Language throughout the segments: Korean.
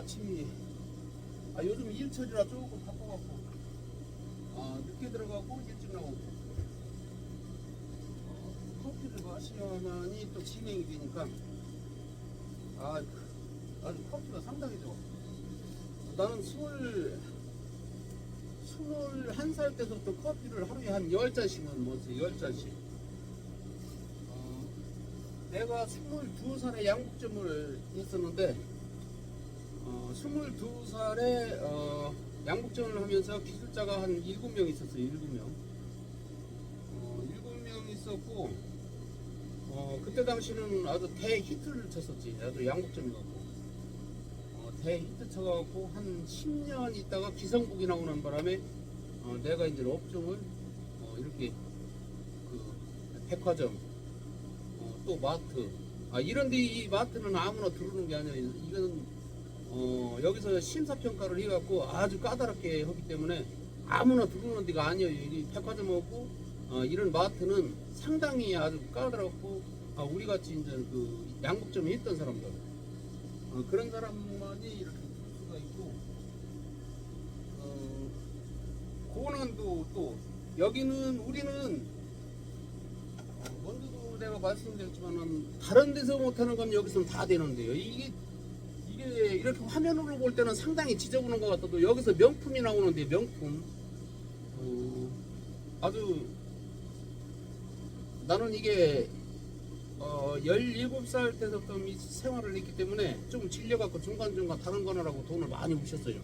아침이 아 요즘 일처리라 조금 바빠갖고 아 늦게 들어가고 일찍 나오고. 어, 커피를 마셔야만이 또 진행이 되니까 아 아주 커피가 상당히 좋아. 나는 스물 스물 한 살 때부터 커피를 하루에 한 열 잔씩은 먹었어 열 잔씩. 어, 내가 스물두 살에 양복점을 했었는데 어, 22살에 어, 양복점을 하면서 기술자가 한 7명 있었어요. 7명. 어, 7명 있었고 어, 그때 당시는 아주 대히트를 쳤었지. 아주 양복점이 갖고. 어, 대히트 쳐갖고 한 10년 있다가 기성복이 나오는 바람에 어, 내가 이제 업종을 어, 이렇게 그 백화점 어, 또 마트 아 이런데 이 마트는 아무나 들어오는 게 아니라 이거는 어, 여기서 심사평가를 해갖고 아주 까다롭게 하기 때문에 아무나 들어오는 데가 아니에요. 이 백화점하고 어, 이런 마트는 상당히 아주 까다롭고 아, 우리 같이 이제 그 양복점에 있던 사람들 어, 그런 사람만이 이렇게 들 수가 있고 어, 고난도 또 여기는 우리는 어, 먼저도 내가 말씀드렸지만은 다른 데서 못하는 건 여기서는 다 되는데요. 이게 이게 이렇게 화면으로 볼 때는 상당히 지저분한 것 같아도 여기서 명품이 나오는데 명품 어, 아주 나는 이게 어, 17살 때부터 이 생활을 했기 때문에 좀 질려갖고 중간중간 다른 거느라고 돈을 많이 우셨어요.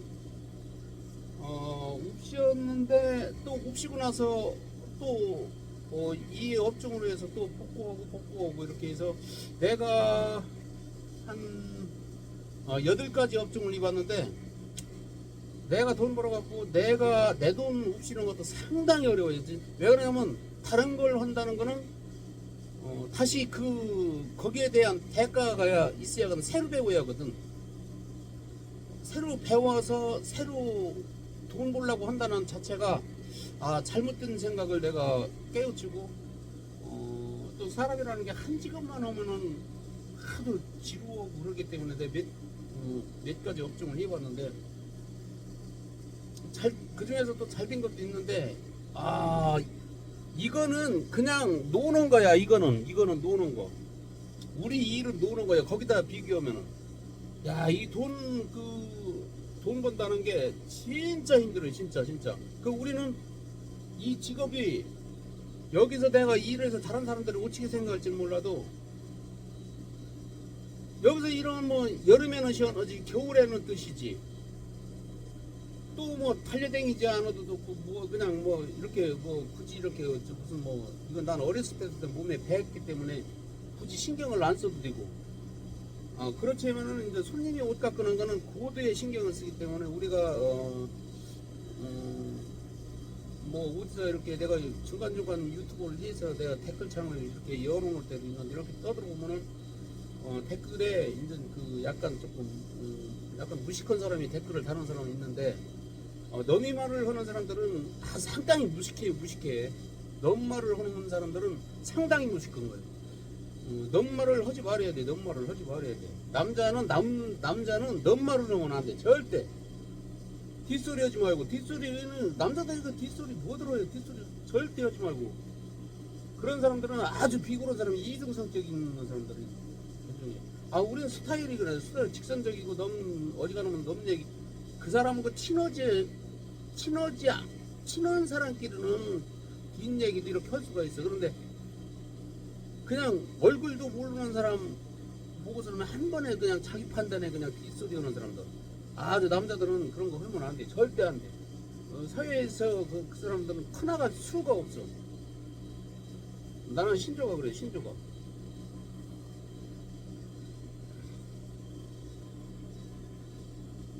어, 우셨는데 또 우시고 나서 또 어, 이 업종으로 해서 또 복구하고 복구하고 이렇게 해서 내가 한 어, 여덟 가지 업종을 입었는데 내가 돈 벌어갖고 내가 내 돈 웁시는 것도 상당히 어려워요. 왜 그러냐면 다른 걸 한다는 거는 어, 다시 그 거기에 대한 대가가 있어야 하거든. 새로 배워야 하거든. 새로 배워서 새로 돈 벌려고 한다는 자체가 아 잘못된 생각을 내가 깨우치고 어, 또 사람이라는 게 한 직업만 하면은 하도 지루하고 그러기 때문에 내가 몇, 어, 몇 가지 업종을 해봤는데 잘 그중에서 또잘된 것도 있는데 아 이거는 그냥 노는 거야 이거는. 이거는 노는 거. 우리 일은 노는 거야. 거기다 비교하면은. 야 이 돈 그 돈 번다는 게 진짜 힘들어요 진짜 진짜. 그 우리는 이 직업이 여기서 내가 일을 해서 다른 사람들이 어떻게 생각할지는 몰라도 여기서 이런 뭐 여름에는 시원하지 겨울에는 뜻이지. 또 뭐 달려댕기지 않아도 좋고 뭐 그냥 뭐 이렇게 뭐 굳이 이렇게 저 무슨 뭐 이건 난 어렸을 때부터 몸에 배웠기 때문에 굳이 신경을 안 써도 되고. 아 그렇지만은 이제 손님이 옷 깎는 거는 고도의 신경을 쓰기 때문에 우리가 어, 음, 뭐 어디서 이렇게 내가 중간중간 유튜브를 해서 내가 댓글창을 이렇게 열어놓을 때도 있는데 이렇게 떠들어보면은 어, 댓글에 이제 그 약간 조금 음, 약간 무식한 사람이 댓글을 다는 사람이 있는데 어, 너미 말을 하는 사람들은 아, 상당히 무식해요 무식해. 너무 말을 하는 사람들은 상당히 무식한 거예요. 어, 너무 말을 하지 말아야 돼 너무 말을 하지 말아야 돼. 남자는 남, 남자는 너무 말을 하면 안 돼 절대. 뒷소리 하지 말고 뒷소리는 남자들이 그 뒷소리 뭐 들어요? 뒷소리 절대 하지 말고. 그런 사람들은 아주 비굴한 사람이 이중성격인 사람들이 아 우리는 스타일이 그래 스타일 직선적이고 넘 어지간하면 넘 얘기 그 사람은 그 친하지 친하지 않- 친한 사람끼리는 뒷 얘기도 이렇게 할 수가 있어 그런데 그냥 얼굴도 모르는 사람 보고서 는 한 번에 그냥 자기 판단에 그냥 뒷소리 하는 사람들 아주 남자들은 그런 거 하면 안 돼. 절대 안 돼. 어, 사회에서 그, 그 사람들은 크나갈 수가 없어. 나는 신조가 그래, 신조가.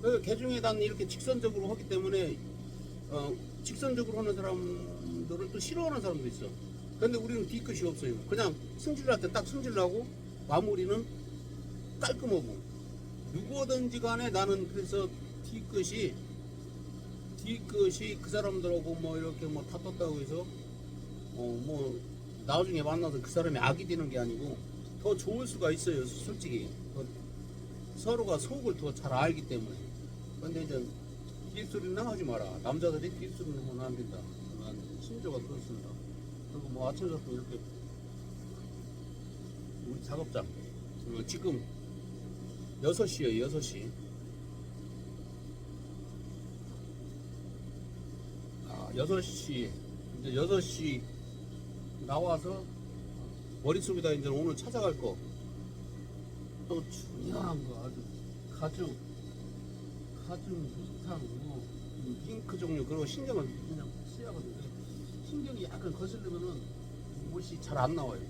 그 개중에 난 이렇게 직선적으로 하기 때문에 어, 직선적으로 하는 사람들을 또 싫어하는 사람도 있어. 근데 우리는 뒤끝이 없어요. 그냥 승질날 때 딱 승질나고 마무리는 깔끔하고 누구든지 간에 나는 그래서 뒤끝이 뒤끝이 그 사람들하고 뭐 이렇게 뭐 다퉜다고 해서 어 뭐 나중에 만나서 그 사람이 악이 되는 게 아니고 더 좋을 수가 있어요 솔직히 더, 서로가 속을 더 잘 알기 때문에. 근데 이제 뒷소리나 하지 마라. 남자들이 뒷소리는 하면 안 된다. 난 신조가 그렇습니다. 그리고 뭐 아침 작품 이렇게 우리 작업장 어, 지금 6시에요 6시 아 6시 이제 6시 나와서 머릿속에다 이제 오늘 찾아갈 거또 중요한 거 아주 가죽 가죽 비슷한 뭐 잉크 종류 거 신경을 그냥 쓰야거든요. 신경이 약간 거슬리면은 옷이 잘 안 나와요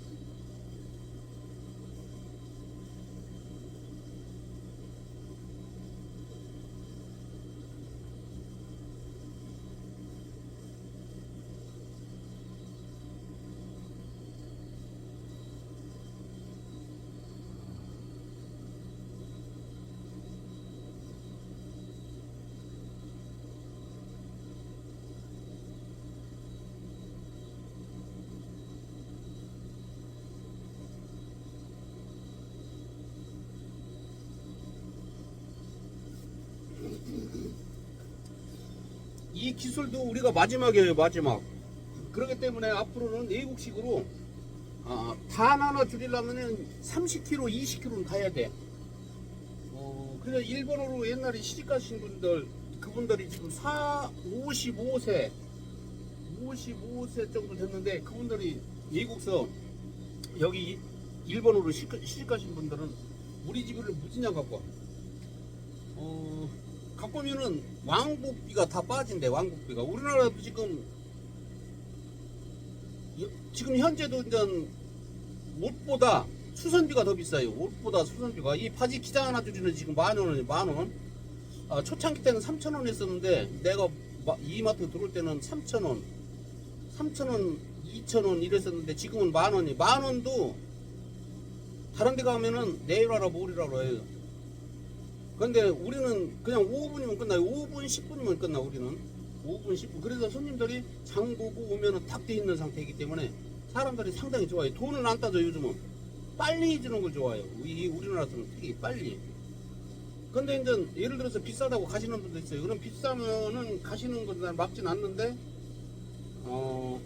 이 기술도 우리가 마지막이에요 마지막 그렇기 때문에 앞으로는 외국식으로 아, 단 하나 줄이려면 30kg 20kg는 가야 돼 어, 그래서 일본어로 옛날에 시집 가신 분들 그분들이 지금 4, 55세 55세 정도 됐는데 그분들이 외국서 여기 일본으로 시집 가신 분들은 우리 집을 무진장 갖고 와. 어, 갖고 오면은 왕복비가 다 빠진대 왕복비가. 우리나라도 지금 여- 지금 현재도 이제 옷보다 수선비가 더 비싸요. 옷보다 수선비가. 이 바지 기장 하나 줄이는 지금 만 원이 만원. 아, 초창기 때는 3천 원 했었는데 내가 마- 이마트 들어올 때는 3천 원 3천 원 2천 원 이랬었는데 지금은 만 원이 만 원도 다른 데 가면은 내일 와라 모레 와라 해요 근데 우리는 그냥 5분이면 끝나요. 5분, 10분이면 끝나 우리는. 5분, 10분. 그래서 손님들이 장 보고 오면은 탁돼 있는 상태이기 때문에 사람들이 상당히 좋아요. 돈을 안 따져 요즘은. 빨리 해주는 걸 좋아해요. 이 우리나라에서는 특히 빨리. 근데 이제 예를 들어서 비싸다고 가시는 분도 있어요. 그럼 비싸면은 가시는 건난 막진 않는데 어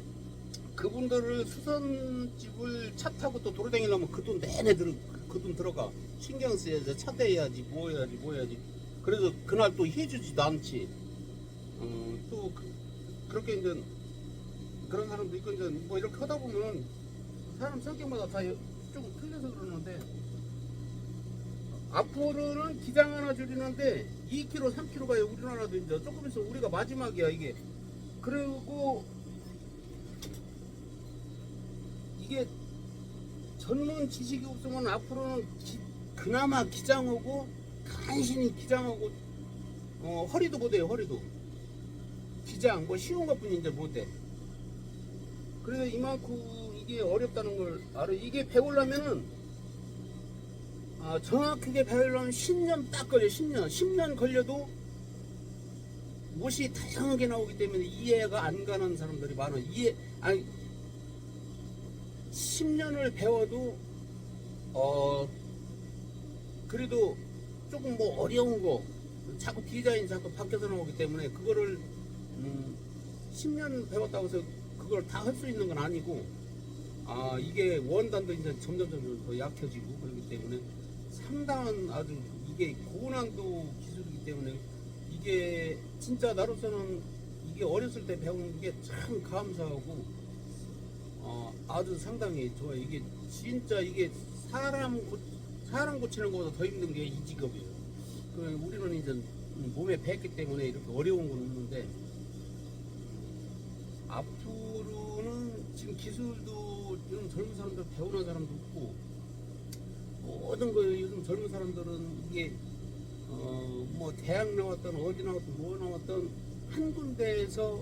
그분들을 수선집을 차 타고 또 돌아다니려면 그 돈 내내 들어 그 돈 들어가 신경 써야지 차 대야지 뭐 해야지 뭐 해야지. 그래서 그날 또 해주지도 않지. 어, 또 그, 렇게 이제 그런 사람도 있고 이제 뭐 이렇게 하다 보면 사람 성격마다 다좀 틀려서 그러는데 앞으로는 기장 하나 줄이는데 2kg 3kg가 우리나라도 이제 조금 있으면 우리가 마지막이야 이게. 그리고 이게 전문 지식이 없으면 앞으로는 기- 그나마 기장하고 간신히 기장하고 어, 허리도 못해요 허리도. 기장 뭐 쉬운 이제 못해 그래서 이만큼 이게 어렵다는 걸 알아. 이게 배우려면은 아, 정확하게 배우려면 10년 딱 걸려 10년. 10년 걸려도 옷이 다양하게 나오기 때문에 이해가 안 가는 사람들이 많아. 이해 아니 10년을 배워도 어 그래도 조금 뭐 어려운 거 자꾸 디자인 자꾸 바뀌어서 나오기 때문에 그거를 음 10년 배웠다고 해서 그걸 다 할 수 있는 건 아니고 아 이게 원단도 이제 점점 점점 더 약해지고 그렇기 때문에 상당한 아주 이게 고난도 기술이기 때문에 이게 진짜 나로서는 이게 어렸을 때 배운 게참 감사하고 어, 아주 상당히 좋아요. 이게 진짜 이게 사람 고, 사람 고치는 것보다 더 힘든 게 이 직업이에요. 그 우리는 이제 몸에 뱄기 때문에 이렇게 어려운 건 없는데 앞으로는 지금 기술도 요즘 젊은 사람들 배우는 사람도 없고 모든 거 요즘 젊은 사람들은 이게 어, 뭐 대학 나왔던 어디 나왔던 뭐 나왔던 한 군데에서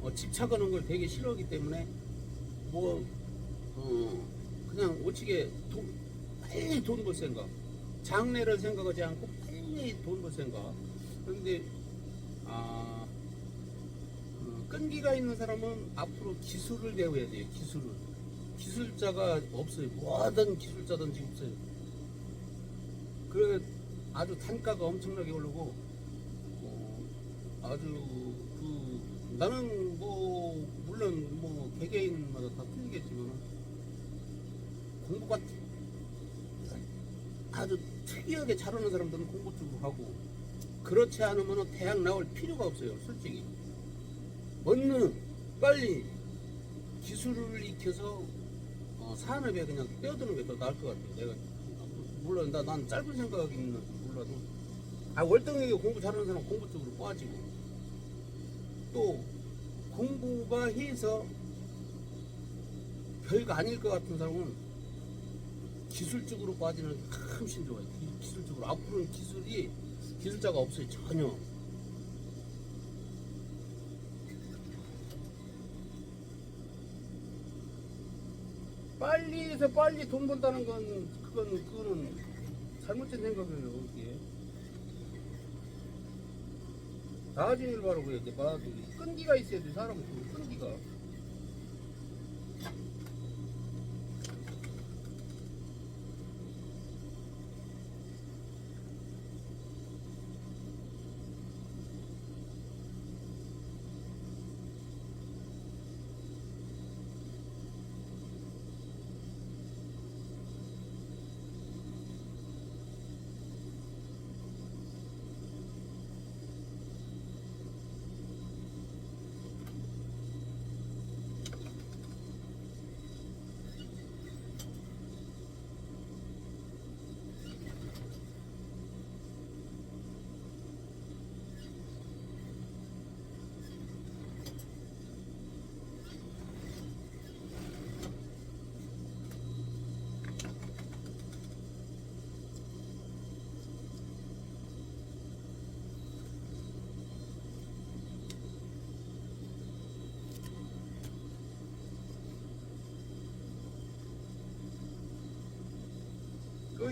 어, 집착하는 걸 되게 싫어하기 때문에 뭐 어, 그냥 오치게 돈, 빨리 돈 벌 생각. 장래를 생각하지 않고 빨리 돈 벌 생각. 그런데 아 어, 끈기가 있는 사람은 앞으로 기술을 배워야 돼요 기술을. 기술자가 없어요. 모든 기술자든지 없어요. 그래 아주 단가가 엄청나게 오르고 어, 아주 그 나는 뭐 물론 뭐 개개인마다 다 틀리겠지만 공부가 아주 특이하게 잘하는 사람들은 공부 쪽으로 하고 그렇지 않으면 대학 나올 필요가 없어요 솔직히. 어느 빨리 기술을 익혀서 어, 산업에 그냥 뛰어드는 게 더 나을 것 같아요. 내가 물론 나, 난 짧은 생각이 있는지 몰라도 아 월등하게 공부 잘하는 사람 공부 쪽으로 빠지고 또 공부가 해서 별거 아닐 것 같은 사람은 기술적으로 빠지는 게 좋아요. 기- 기술적으로 앞으로는 기술이 기술자가 없어요 전혀. 빨리 해서 빨리 돈 번다는 건 그건 그거는 잘못된 생각이에요. 이게. 바라고 해야 돼. 나중에 끈기가 있어야 돼. 사람은 그 끈기가.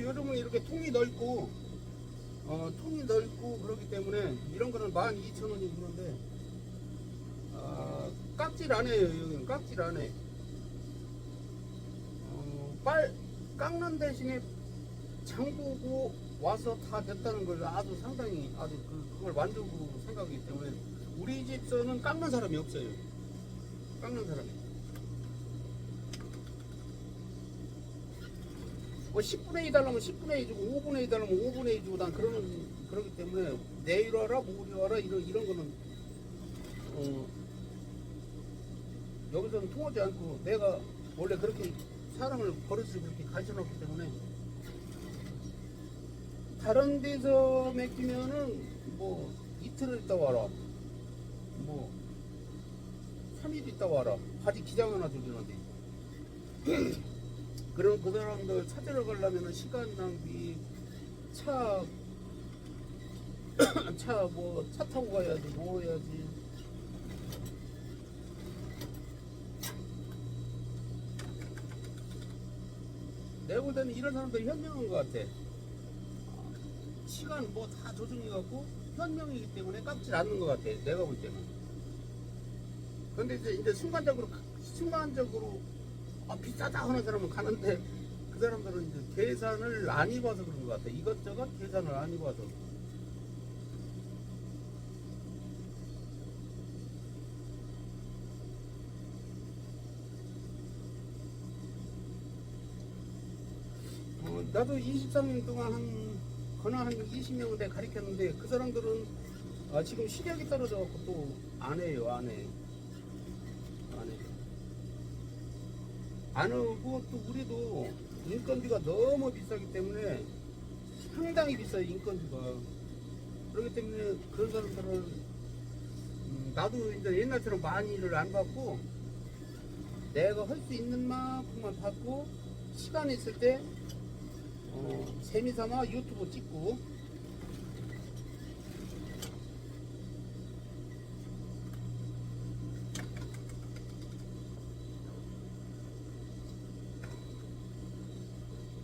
그 요즘은 이렇게 통이 넓고 어, 통이 넓고 그렇기 때문에 이런 거는 12,000원이 그런데 아, 깍질 안 해요 여기는 깍질 안 해. 어, 빨 깎는 대신에 장보고 와서 다 됐다는 걸 아주 상당히 아주 그, 그걸 만들고 생각이기 때문에 우리 집서는 깎는 사람이 없어요. 깎는 사람이. 뭐 10분의 2 달라면 10분의 2 주고 5분의 2 달라면 5분의 2 주고 난 그러는 그러기 때문에 내일 와라 모레 와라 이런 이런 거는 어 여기서는 통하지 않고 내가 원래 그렇게 사람을 버릇을 그렇게 가르쳐놨기 때문에 다른 데서 맡기면은 뭐 이틀 있다 와라 뭐 3일 있다 와라. 바지 기장 하나 주는데 그럼 그 사람들 찾으러 가려면 시간 낭비, 차, 차 뭐 차 타고 가야지, 뭐 해야지. 내가 볼 때는 이런 사람들이 현명한 것 같아. 시간 뭐 다 조정해갖고 현명이기 때문에 깎지 않는 것 같아. 내가 볼 때는. 근데 이제, 이제 순간적으로, 순간적으로 아, 비싸다 하는 사람은 가는데 그 사람들은 이제 계산을 안 해봐서 그런 것 같아. 이것저것 계산을 안 해봐서. 어, 나도 23년 동안 한 거나 한 20명을 내가 가르쳤는데 그 사람들은 아, 지금 시력이 떨어져갖고 또 안 해요, 안 해. 안 해. 안또 우리도 인건비가 너무 비싸기 때문에 상당히 비싸요 인건비가. 그렇기 때문에 그런 사람들은 음, 나도 이제 옛날처럼 많이 일을 안 받고 내가 할 수 있는 만큼만 받고 시간 있을 때 어, 재미삼아 유튜브 찍고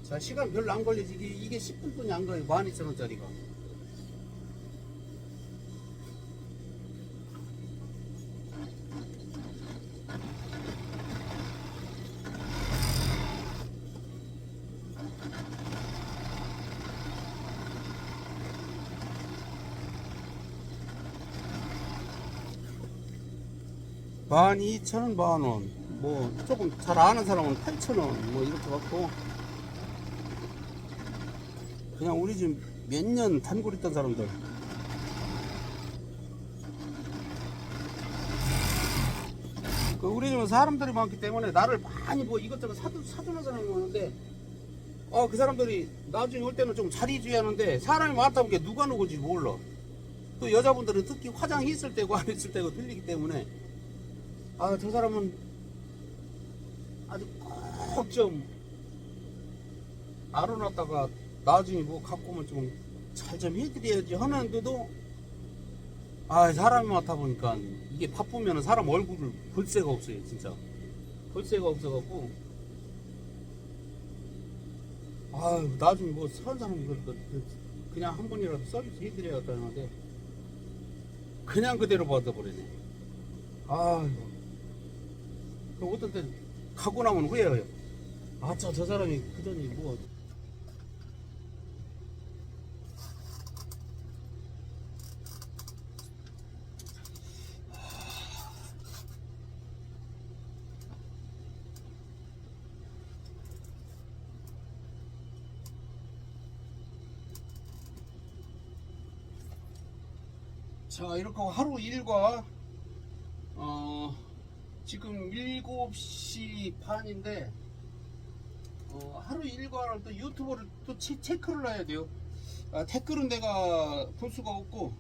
자, 시간 별로 안 걸리지. 이게, 이게 10분뿐이 안 걸려요. 12,000원짜리가. 12,000원 12,000원 뭐, 조금 잘 아는 사람은 8,000원 뭐, 이렇게 받고. 그냥 우리 집 몇 년 단골 있던 사람들. 그 우리 집은 사람들이 많기 때문에 나를 많이 뭐 이것저것 사주, 사주는 사람이 많은데 어 그 사람들이 나중에 올 때는 좀 자리주의 하는데 사람이 많다 보니까 누가 누구지 몰라. 또 여자분들은 특히 화장 있을 때고 안 했을 때고 틀리기 때문에 아 저 사람은 아주 꼭 좀 알아놨다가 나중에 뭐 갖고 오면 좀 잘 좀 해드려야지 하는데도 아 사람이 많다 보니까 이게 바쁘면 사람 얼굴을 볼 새가 없어요 진짜. 볼 새가 없어갖고. 아 나중에 뭐 사는 사람이 그- 그- 그- 그냥 한 번이라도 서비스 해드려야겠다 하는데 그냥 그대로 받아버리네. 아이고 그 어떤 때 가고 나면 후회해요. 아저 저 사람이 그전에 뭐 자 이렇게 하루 일과 어 지금 7시 반인데 어, 하루 일과를 또 유튜브를 또 체, 체크를 해야 돼요. 아, 댓글은 내가 볼 수가 없고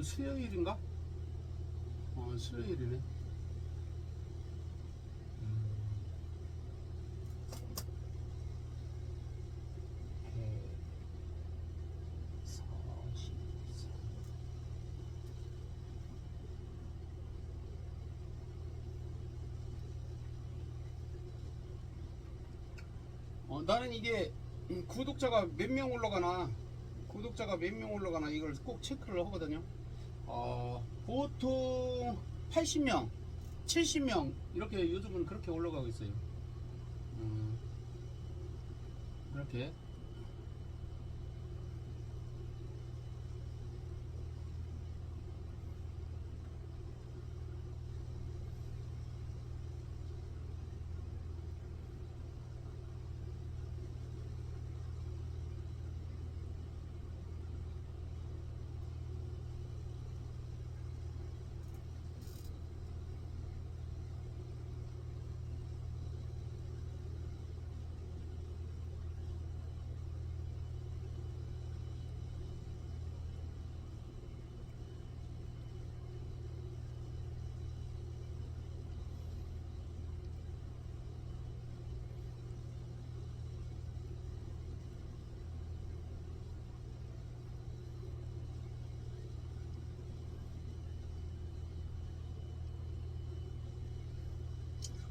오늘 수요일인가? 어 수요일이네. 어, 나는 이게 음, 구독자가 몇 명 올라가나? 구독자가 몇 명 올라가나? 이걸 꼭 체크를 하거든요 어, 보통 80명 70명 이렇게 요즘은 그렇게 올라가고 있어요. 음, 이렇게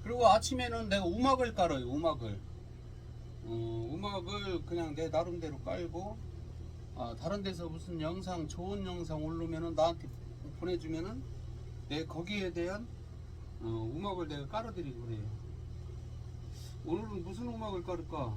그리고 아침에는 내가 음악을 깔아요 음악을. 어, 음악을 그냥 내 나름대로 깔고 아, 다른 데서 무슨 영상 좋은 영상 올르면은 나한테 보내주면은 내 거기에 대한 어, 음악을 내가 깔아드리고 그래요. 오늘은 무슨 음악을 깔을까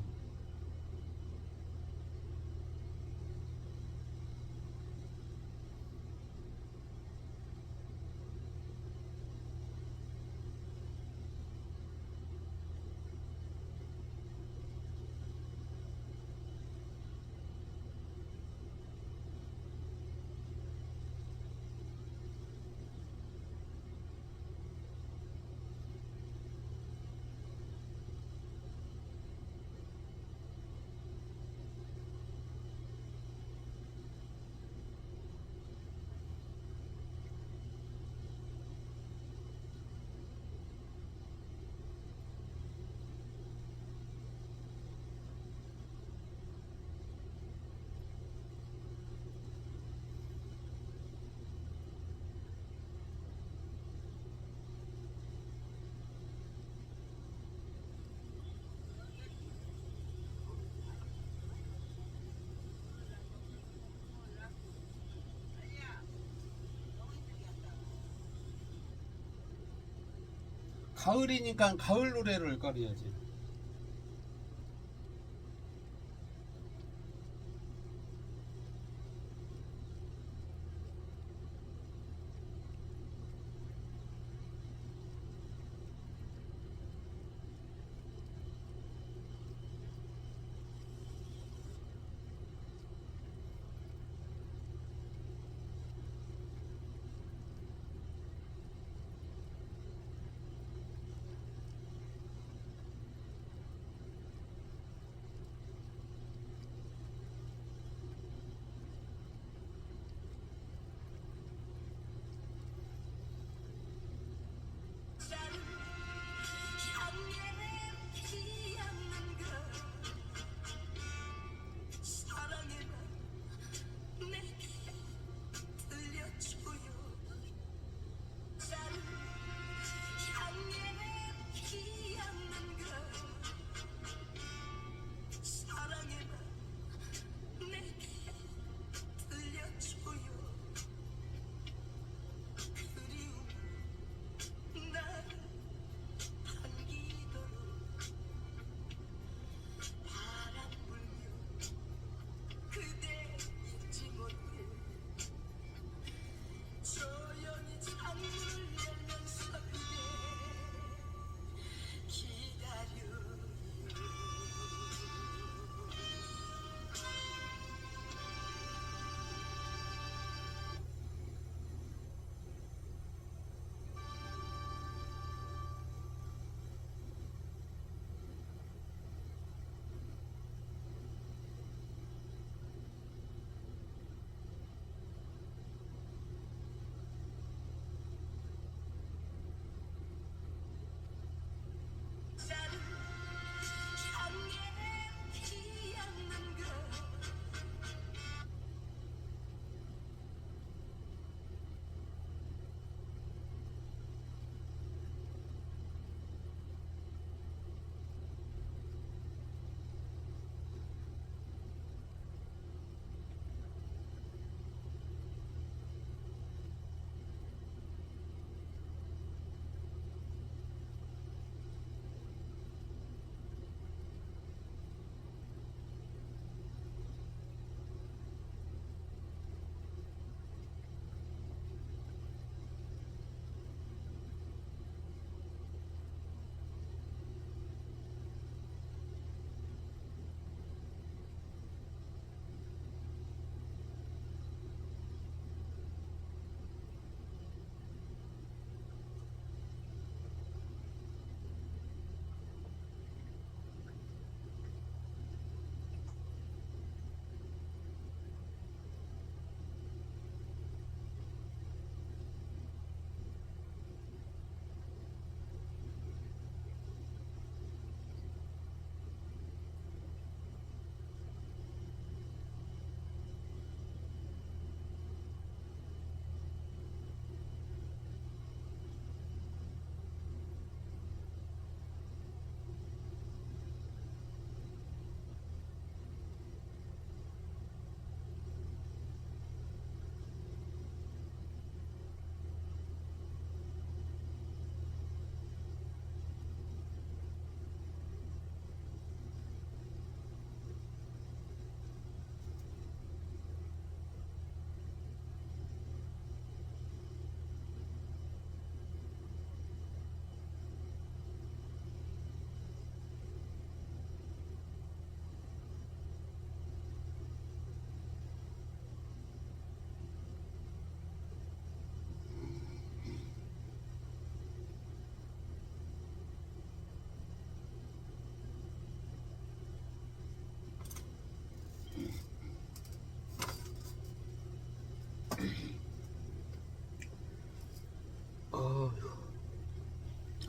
가을이니까 가을 노래를 깔아야지.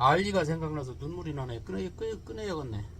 알리가 생각나서 눈물이 나네. 끊어, 끊어, 끊어야겠네.